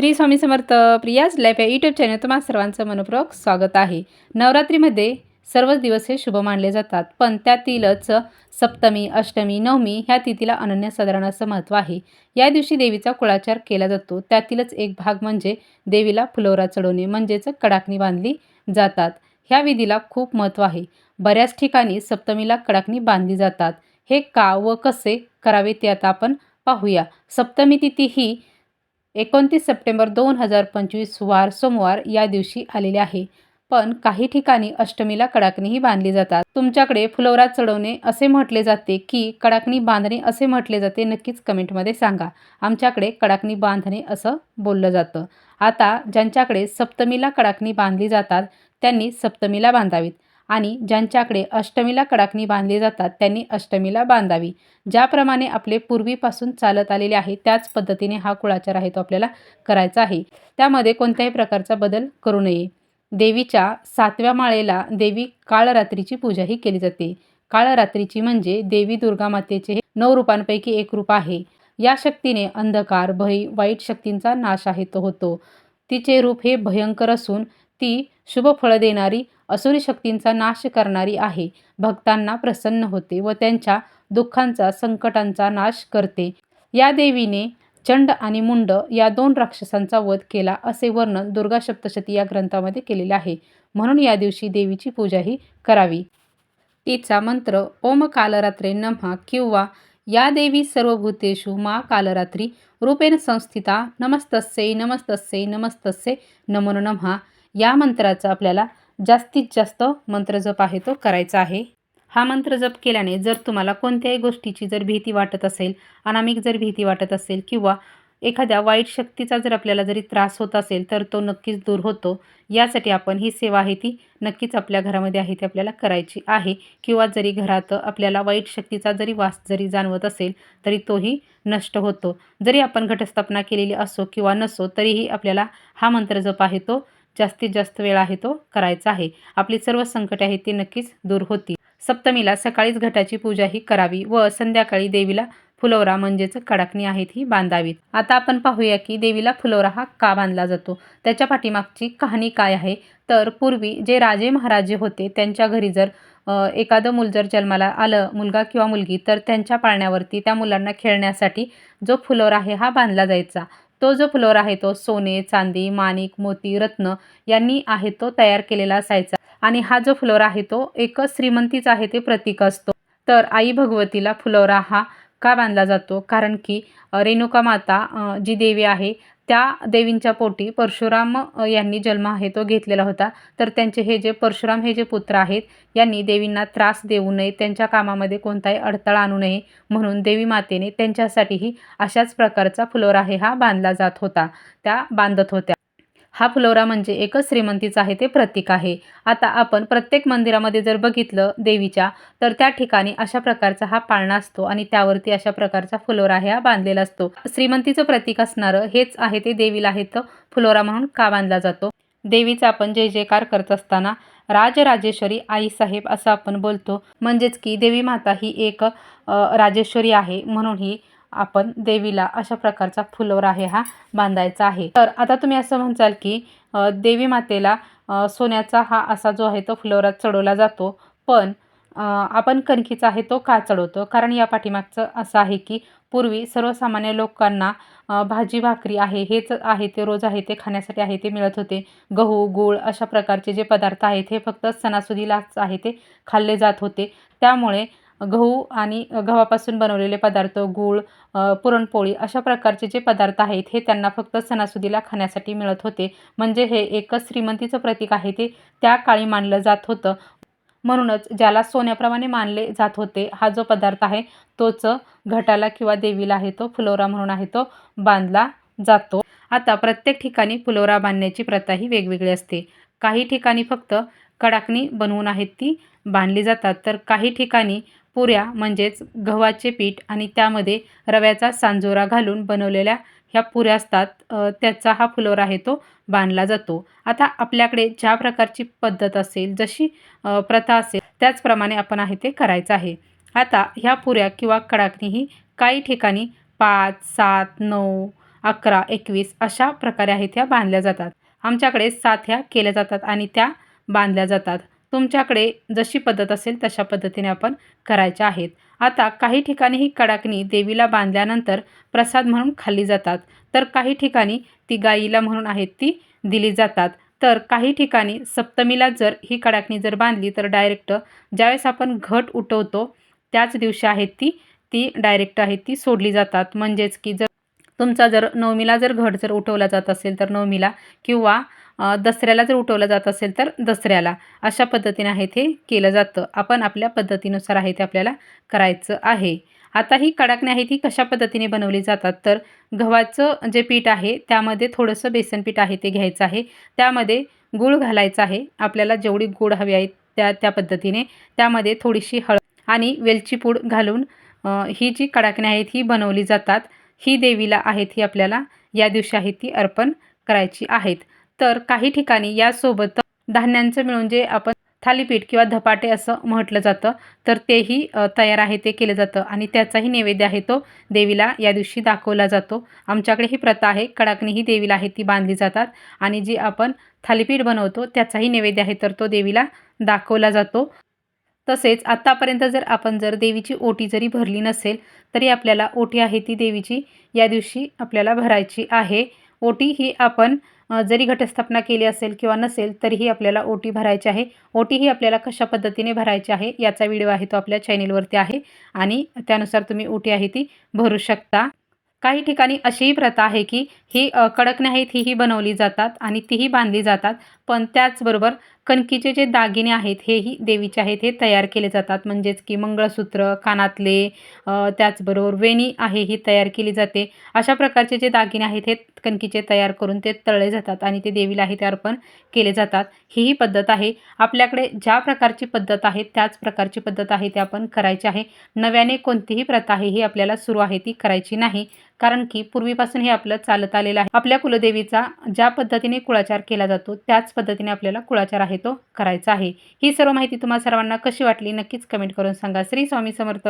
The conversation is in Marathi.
श्री स्वामी समर्थ प्रियाज लाईफ या यूट्यूब चॅनल तुम्हाला सर्वांचं मनपूर्वक स्वागत आहे. नवरात्रीमध्ये सर्वच दिवस हे शुभ मानले जातात पण त्यातीलच सप्तमी अष्टमी नवमी ह्या तिथीला अनन्यसाधारण असं महत्त्व आहे. या दिवशी देवीचा कुळाचार केला जातो. त्यातीलच एक भाग म्हणजे देवीला फुलोरा चढवणे म्हणजेच कडाकणी बांधली जातात. ह्या विधीला खूप महत्त्व आहे. बऱ्याच ठिकाणी सप्तमीला कडाकणी बांधली जातात. हे का व कसे करावे ते आता आपण पाहूया. सप्तमी तिथी ही एकोणतीस सप्टेंबर दोन हजार पंचवीस वार सोमवार या दिवशी आलेले आहे. पण काही ठिकाणी अष्टमीला कडाकणीही बांधली जातात. तुमच्याकडे फुलवरा चढवणे असे म्हटले जाते की कडाकणी बांधणे असे म्हटले जाते नक्कीच कमेंटमध्ये सांगा. आमच्याकडे कडाकणी बांधणे असं बोललं जातं. आता ज्यांच्याकडे सप्तमीला कडाकणी बांधली जातात त्यांनी सप्तमीला बांधावीत. आणि ज्यांच्याकडे अष्टमीला कडाकणी बांधली जातात त्यांनी अष्टमीला बांधावी. ज्याप्रमाणे आपले पूर्वीपासून चालत आलेले आहे त्याच पद्धतीने हा कुळाचार आहे तो आपल्याला करायचा आहे. त्यामध्ये कोणत्याही प्रकारचा बदल करू नये. देवीच्या सातव्या माळेला देवी काळरात्रीची पूजाही केली जाते. काळरात्रीची म्हणजे देवी दुर्गा मातेचे हे नऊ रूपांपैकी एक रूप आहे. या शक्तीने अंधकार भय वाईट शक्तींचा नाश आहे तो होतो. तिचे रूप हे भयंकर असून ती शुभ फळं देणारी असुरी शक्तींचा नाश करणारी आहे. भक्तांना प्रसन्न होते व त्यांच्या दुःखांचा संकटांचा नाश करते. या देवीने चंड आणि मुंड या दोन राक्षसांचा वध केला असे वर्णन दुर्गा सप्तशती या ग्रंथामध्ये केलेले आहे. म्हणून या दिवशी देवीची पूजाही करावी. तिचा मंत्र ओम कालरात्रे नमहा किंवा या देवी सर्वभूतेषु मा कालरात्री रूपेण संस्थिता नमस्तस्यै नमस्तस्यै नमस्तस्यै नमो नमहा या मंत्राचा आपल्याला जास्तीत जास्त मंत्रजप आहे तो करायचा आहे. हा मंत्र जप केल्याने जर तुम्हाला कोणत्याही गोष्टीची जर भीती वाटत असेल अनामिक जर भीती वाटत असेल किंवा एखाद्या वाईट शक्तीचा जर आपल्याला जरी त्रास होत असेल तर तो नक्कीच दूर होतो. यासाठी आपण ही सेवा आहे ती नक्कीच आपल्या घरामध्ये आहे ती आपल्याला करायची आहे. किंवा जरी घरात आपल्याला वाईट शक्तीचा जरी वास जरी जाणवत असेल तरी तोही नष्ट होतो. जरी आपण घटस्थापना केलेली असो किंवा नसो तरीही आपल्याला हा मंत्र जप आहे तो जास्तीत जास्त वेळ आहे तो करायचा आहे. आपली सर्व संकटे आहेत ती नक्कीच दूर होती सप्तमीला सकाळीच घटाची पूजाही करावी व संध्याकाळी देवीला फुलोरा म्हणजेच कडाकणी आहेत ही बांधावीत. आता आपण पाहूया की देवीला फुलोरा हा का बांधला जातो? त्याच्या पाठीमागची कहाणी काय आहे? तर पूर्वी जे राजे महाराजे होते त्यांच्या घरी जर एखादं मूल जर जन्माला आलं मुलगा किंवा मुलगी तर त्यांच्या पाळण्यावरती त्या मुलांना खेळण्यासाठी जो फुलोरा आहे हा बांधला जायचा. तो जो फ्लोर आहे तो सोने चांदी माणिक मोती रत्न यांनी आहे तो तयार केलेला असायचा. आणि हा जो फ्लोर आहे तो एक श्रीमंतीच आहे ते प्रतीक असतो. तर आई भगवतीला फुलोरा हा का बांधला जातो? कारण की रेणुका माता जी देवी आहे त्या देवींच्या पोटी परशुराम यांनी जन्म आहे तो घेतलेला होता. तर त्यांचे हे जे परशुराम हे जे पुत्र आहेत यांनी देवींना त्रास देऊ नये त्यांच्या कामामध्ये कोणताही अडथळा आणू नये म्हणून देवी मातेने त्यांच्यासाठीही अशाच प्रकारचा फुलोरा हे हा बांधला जात होता त्या बांधत होत्या. हा फुलोरा म्हणजे एकच श्रीमंतीचं आहे ते प्रतीक आहे. आता आपण प्रत्येक मंदिरामध्ये जर बघितलं देवीच्या तर त्या ठिकाणी अशा प्रकारचा हा पाळणा असतो आणि त्यावरती अशा प्रकारचा फुलोरा हा बांधलेला असतो. श्रीमंतीचं प्रतीक असणारं हेच आहे ते देवीला आहे तर फुलोरा म्हणून का बांधला जातो? देवीचा आपण जय जयकार करत असताना राजराजेश्वरी आईसाहेब असं आपण बोलतो. म्हणजेच की देवी माता ही एक राजेश्वरी आहे म्हणून ही आपण देवीला अशा प्रकारचा फुलवर आहे हा बांधायचा आहे. तर आता तुम्ही असं म्हणसाल की देवी मातेला सोन्याचा हा असा जो आहे तो फुलोरा चढवला जातो. पण आपण कणकीचा आहे तो का चढवतो? कारण या पाठीमागचं असं आहे की पूर्वी सर्वसामान्य लोकांना भाजी भाकरी आहे हेच आहे ते रोज आहे ते खाण्यासाठी आहे ते मिळत होते. गहू गूळ अशा प्रकारचे जे पदार्थ आहेत हे फक्त सणासुदीलाच आहे ते खाल्ले जात होते. त्यामुळे गहू आणि गव्हापासून बनवलेले पदार्थ गूळ पुरणपोळी अशा प्रकारचे जे पदार्थ आहेत हे त्यांना फक्त सणासुदीला खाण्यासाठी मिळत होते. म्हणजे हे एकच श्रीमंतीचं प्रतीक आहे ते त्या काळी मानलं जात होतं. म्हणूनच ज्याला सोन्याप्रमाणे मानले जात होते हा जो पदार्थ आहे तोच घटाला किंवा देवीला आहे तो फुलोरा म्हणून आहे तो बांधला जातो. आता प्रत्येक ठिकाणी फुलोरा बांधण्याची प्रथा ही वेगवेगळी असते. काही ठिकाणी फक्त कडाकणी बनवून आहेत ती बांधली जातात. तर काही ठिकाणी पुऱ्या म्हणजेच गव्हाचे पीठ आणि त्यामध्ये रव्याचा सांजोरा घालून बनवलेल्या ह्या पुऱ्या असतात त्याचा हा फुलोरा आहे तो बांधला जातो. आता आपल्याकडे ज्या प्रकारची पद्धत असेल जशी प्रथा असेल त्याचप्रमाणे आपण आहे ते करायचं आहे. आता ह्या पुऱ्या किंवा कडाकणी ही काही ठिकाणी पाच सात नऊ अकरा एकवीस अशा प्रकारे आहेत ह्या बांधल्या जातात. आमच्याकडे सात ह्या केल्या जातात आणि त्या बांधल्या जातात. तुमच्याकडे जशी पद्धत असेल तशा पद्धतीने आपण करायच्या आहेत. आता काही ठिकाणी ही कडाकणी देवीला बांधल्यानंतर प्रसाद म्हणून खाल्ली जातात. तर काही ठिकाणी ती गाईला म्हणून आहेत ती दिली जातात. तर काही ठिकाणी सप्तमीला जर ही कडाकणी जर बांधली तर डायरेक्ट ज्यावेळेस आपण घट उठवतो त्याच दिवशी आहेत ती ती डायरेक्ट आहे ती सोडली जातात. म्हणजेच की जर तुमचा जर नवमीला जर घट जर उठवला जात असेल तर नवमीला किंवा दसऱ्याला जर उठवलं जात असेल तर दसऱ्याला. अशा पद्धतीने आहे ते केलं जातं. आपण आपल्या पद्धतीनुसार आहे ते आपल्याला करायचं आहे. आता ही कडाकणी आहे ती कशा पद्धतीने बनवली जातात? तर गव्हाचं जे पीठ आहे त्यामध्ये थोडंसं बेसन पीठ आहे ते घ्यायचं आहे. त्यामध्ये गूळ घालायचं आहे. आपल्याला जेवढी गूळ हवी आहे त्या त्या पद्धतीने. त्यामध्ये थोडीशी हळद आणि वेलची पूड घालून ही जी कडाकणी आहेत ही बनवली जातात. ही देवीला आहेत ही आपल्याला या दिवशी आहे ती अर्पण करायची आहेत. तर काही ठिकाणी यासोबत धान्यांचं मिळून जे आपण थालीपीठ किंवा धपाटे असं म्हटलं जातं तर तेही तयार आहे ते केलं जातं. आणि त्याचाही नैवेद्य आहे तो देवीला या दिवशी दाखवला जातो. आमच्याकडे ही प्रथा आहे कडाकणी ही देवीला आहे ती बांधली जातात. आणि जी आपण थालीपीठ बनवतो त्याचाही नैवेद्य आहे तर तो देवीला दाखवला जातो. तसेच आत्तापर्यंत जर आपण जर देवीची ओटी जरी भरली नसेल तरी आपल्याला ओटी आहे ती देवीची या दिवशी आपल्याला भरायची आहे. ओटी ही आपण जरी घटस्थापना केली असेल किंवा नसेल तरीही आपल्याला ओटी भरायची आहे. ओटी ही आपल्याला कशा पद्धतीने भरायची आहे याचा व्हिडिओ आहे तो आपल्या चॅनेलवरती आहे आणि त्यानुसार तुम्ही ओटी आहे ती भरू शकता. काही ठिकाणी अशीही प्रथा आहे की ही कडक कडकण्या आहेत बनवली जातात आणि तीही बांधली जातात. पण त्याचबरोबर कणकीचे जे दागिने आहेत हेही देवीचे आहेत हे तयार केले जातात. म्हणजेच की मंगळसूत्र कानातले त्याचबरोबर वेणी आहे ही तयार केली जाते. अशा प्रकारचे जे दागिने आहेत हे कणकीचे तयार करून ते तळले जातात आणि ते देवीला आहे ते अर्पण केले जातात. ही ही पद्धत आहे. आपल्याकडे ज्या प्रकारची पद्धत आहे त्याच प्रकारची पद्धत आहे ते आपण करायची आहे. नव्याने कोणतीही प्रथा आहे ही आपल्याला सुरू आहे ती करायची नाही. कारण की पूर्वीपासून हे आपलं चालत आलेलं आहे. आपल्या कुलदेवीचा ज्या पद्धतीने कुळाचार केला जातो त्याच पद्धतीने आपल्याला कुळाचार आहे तो करायचा आहे. ही सर्व माहिती तुम्हा सर्वांना कशी वाटली नक्कीच कमेंट करून सांगा. श्री स्वामी समर्थ.